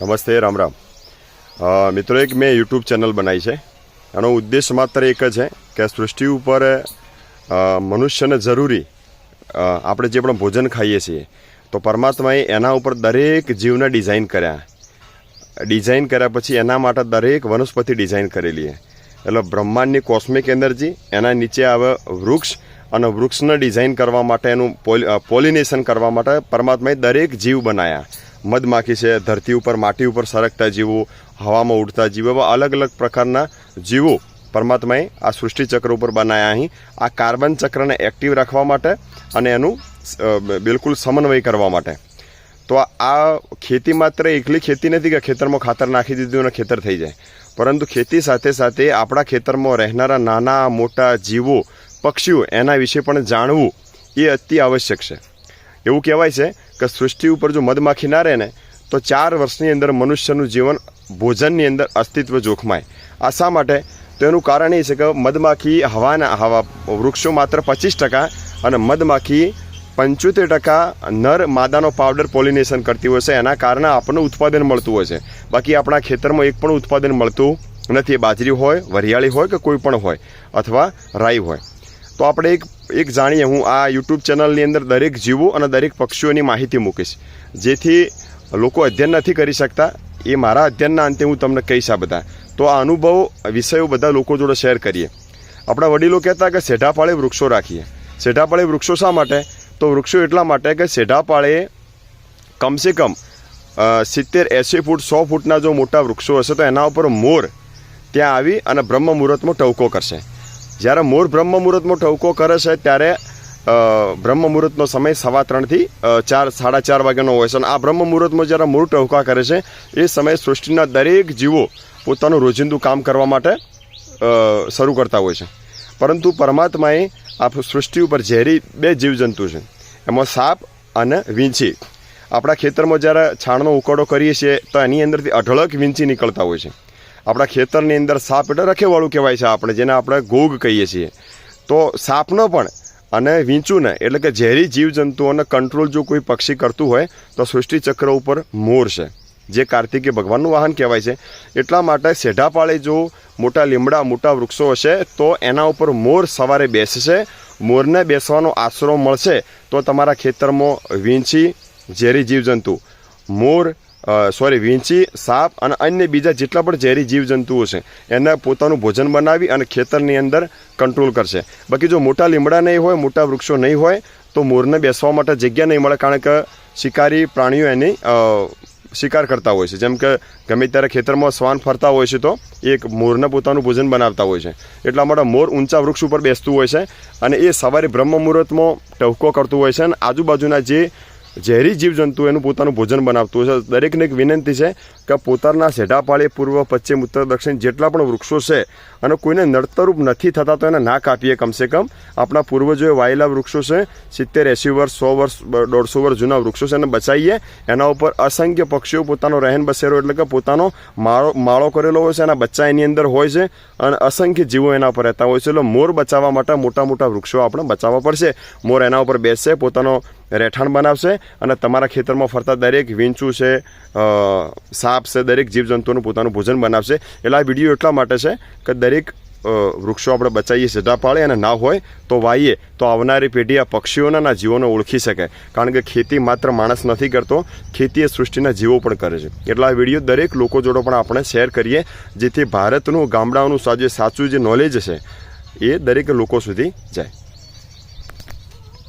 નમસ્તે, રામ રામ. મિત્રો, એક મેં યુટ્યુબ ચેનલ બનાવી છે. એનો ઉદ્દેશ માત્ર એક જ છે કે સૃષ્ટિ ઉપર મનુષ્યને જરૂરી આપણે જે પણ ભોજન ખાઈએ છીએ, તો પરમાત્માએ એના ઉપર દરેક જીવને ડિઝાઇન કર્યા. ડિઝાઇન કર્યા પછી એના માટે દરેક વનસ્પતિ ડિઝાઇન કરેલી એટલે બ્રહ્માંડની કોસ્મિક એનર્જી, એના નીચે આવે વૃક્ષ, અને વૃક્ષને ડિઝાઇન કરવા માટે એનું પોલિનેશન કરવા માટે પરમાત્માએ દરેક જીવ બનાયા. મધમાખી છે, ધરતી ઉપર, માટી ઉપર સરકતા જીવો, હવામાં ઉડતા જીવો એવા અલગ અલગ પ્રકારના જીવો પરમાત્માએ આ સૃષ્ટિચક્ર ઉપર બનાવ્યા અહીં. આ કાર્બન ચક્રને એક્ટિવ રાખવા માટે અને એનું બિલકુલ સમન્વય કરવા માટે. તો આ ખેતી માત્ર એકલી ખેતી નથી કે ખેતરમાં ખાતર નાખી દીધું અને ખેતર થઈ જાય. પરંતુ ખેતી સાથે સાથે આપણા ખેતરમાં રહેનારા નાના મોટા જીવો, પક્ષીઓ એના વિશે પણ જાણવું એ અતિ આવશ્યક છે. એવું કહેવાય છે કે સૃષ્ટિ ઉપર જો મધમાખી ના રહે ને, તો ચાર વર્ષની અંદર મનુષ્યનું જીવન ભોજનની અંદર અસ્તિત્વ જોખમાય. આ શા માટે? તો એનું કારણ એ છે કે મધમાખી હવાના હવા વૃક્ષો માત્ર પચીસ ટકા અને મધમાખી પંચોતેર ટકા નર માદાનો પાવડર પોલિનેશન કરતી હોય છે. એના કારણે આપણને ઉત્પાદન મળતું હોય છે. બાકી આપણા ખેતરમાં એક પણ ઉત્પાદન મળતું નથી. બાજરી હોય, વરિયાળી હોય કે કોઈ પણ હોય, અથવા રાઈ હોય. તો આપણે એક એક જાણીએ, હું આ યુટ્યુબ ચેનલની અંદર દરેક જીવો અને દરેક પક્ષીઓની માહિતી મૂકીશ. જેથી લોકો અધ્યયન નથી કરી શકતા. એ મારા અધ્યયનના અંતે હું તમને કહીશ આ બધા. તો આ અનુભવ વિષયો બધા લોકો જોડે શેર કરીએ. આપણા વડીલો કહેતા કે સેઢાપાળે વૃક્ષો રાખીએ. સેઢાપાળે વૃક્ષો શા માટે? તો વૃક્ષો એટલા માટે કે સેઢાપાળે કમસે કમ સિત્તેર, એંસી ફૂટ, સો ફૂટના જો મોટા વૃક્ષો હશે તો એના ઉપર મોર ત્યાં આવી અને બ્રહ્મ મુહૂર્તમાં ટવકો કરશે. જ્યારે મોર બ્રહ્મ મુહૂર્તમાં ઠવકો કરે છે ત્યારે બ્રહ્મ મુહૂર્તનો સમય સવા ત્રણથી ચાર, સાડા ચાર વાગ્યાનો હોય છે. અને આ બ્રહ્મ મુહૂર્તમાં જ્યારે મૂળ ટહુકા કરે છે, એ સમયે સૃષ્ટિના દરેક જીવો પોતાનું રોજિંદુ કામ કરવા માટે શરૂ કરતા હોય છે. પરંતુ પરમાત્માએ આ સૃષ્ટિ ઉપર ઝેરી બે જીવજંતુ છે. એમાં સાપ અને વીંછી. આપણા ખેતરમાં જ્યારે છાણનો ઉકળો કરીએ છીએ, તો એની અંદરથી અઢળક વીંછી નીકળતા હોય છે. આપણા ખેતરની અંદર સાપ એટલે રખેવાળું કહેવાય છે આપણે, જેને આપણે ગોગ કહીએ છીએ. તો સાપનો પણ અને વીંચુને, એટલે કે ઝેરી જીવજંતુઓને કંટ્રોલ જો કોઈ પક્ષી કરતું હોય, તો સૃષ્ટિચક્ર ઉપર મોર છે, જે કાર્તિકે ભગવાનનું વાહન કહેવાય છે. એટલા માટે સેઢાપાળે જો મોટા લીમડા, મોટા વૃક્ષો હશે, તો એના ઉપર મોર સવારે બેસશે. મોરને બેસવાનો આશરો મળશે, તો તમારા ખેતરમાં વીંછી ઝેરી જીવજંતુ. મોર સોરી વીંછી, સાપ અને અન્ય બીજા જેટલા પણ ઝેરી જીવજંતુઓ છે, એને પોતાનું ભોજન બનાવી અને ખેતરની અંદર કંટ્રોલ કરશે. બાકી જો મોટા લીમડા નહીં હોય, મોટા વૃક્ષો નહીં હોય, તો મોરને બેસવા માટે જગ્યા નહીં મળે, કારણ કે શિકારી પ્રાણીઓ એની શિકાર કરતા હોય છે. જેમ કે ગમે ત્યારે ખેતરમાં શ્વાન ફરતા હોય છે, તો એક મોરને પોતાનું ભોજન બનાવતા હોય છે. એટલા માટે મોર ઊંચા વૃક્ષ ઉપર બેસતું હોય છે અને એ સવારે બ્રહ્મ મુહૂર્તમાં ટવકો કરતું હોય છે અને આજુબાજુના જે ઝેરી જીવજંતુ એનું પોતાનું ભોજન બનાવતું હોય છે. દરેકને એક વિનંતી છે કે પોતાના સેઢાપાળી પૂર્વ, પશ્ચિમ, ઉત્તર, દક્ષિણ જેટલા પણ વૃક્ષો છે અને કોઈને નડતરૂપ નથી થતા તો એને ના કાપીએ કમસે કમ. આપણા પૂર્વજોએ વાયેલા વૃક્ષો છે, સિત્તેર, એંસી વર્ષ, સો વર્ષ દોઢસો વર્ષ જૂના વૃક્ષો છે એને બચાવીએ. એના ઉપર અસંખ્ય પક્ષીઓ પોતાનો રહેન બસેરો એટલે કે પોતાનો માળો માળો કરેલો હોય છે, એના બચ્ચા એની અંદર હોય છે અને અસંખ્ય જીવો એના ઉપર રહેતા હોય છે. એટલે મોર બચાવવા માટે મોટા મોટા વૃક્ષો આપણે બચાવવા પડશે. મોર એના ઉપર બેસશે, પોતાનો રહેઠાણ બનાવશે અને તમારા ખેતરમાં ફરતા દરેક વીંચું છે સાપ છે, દરેક જીવજંતુનું પોતાનું ભોજન બનાવશે. એટલે આ વીડિયો એટલા માટે છે કે દરેક વૃક્ષો આપણે બચાવીએ, સીધા પાડે અને ના હોય તો વાઈએ, તો આવનારી પેઢી આ પક્ષીઓના ના જીવોને ઓળખી શકે. કારણ કે ખેતી માત્ર માણસ નથી કરતો, ખેતી એ સૃષ્ટિના જીવો પણ કરે છે. એટલે આ વીડિયો દરેક લોકો જોડો પણ આપણે શેર કરીએ, જેથી ભારતનું ગામડાઓનું જે સાચું જે નોલેજ છે એ દરેક લોકો સુધી જાય.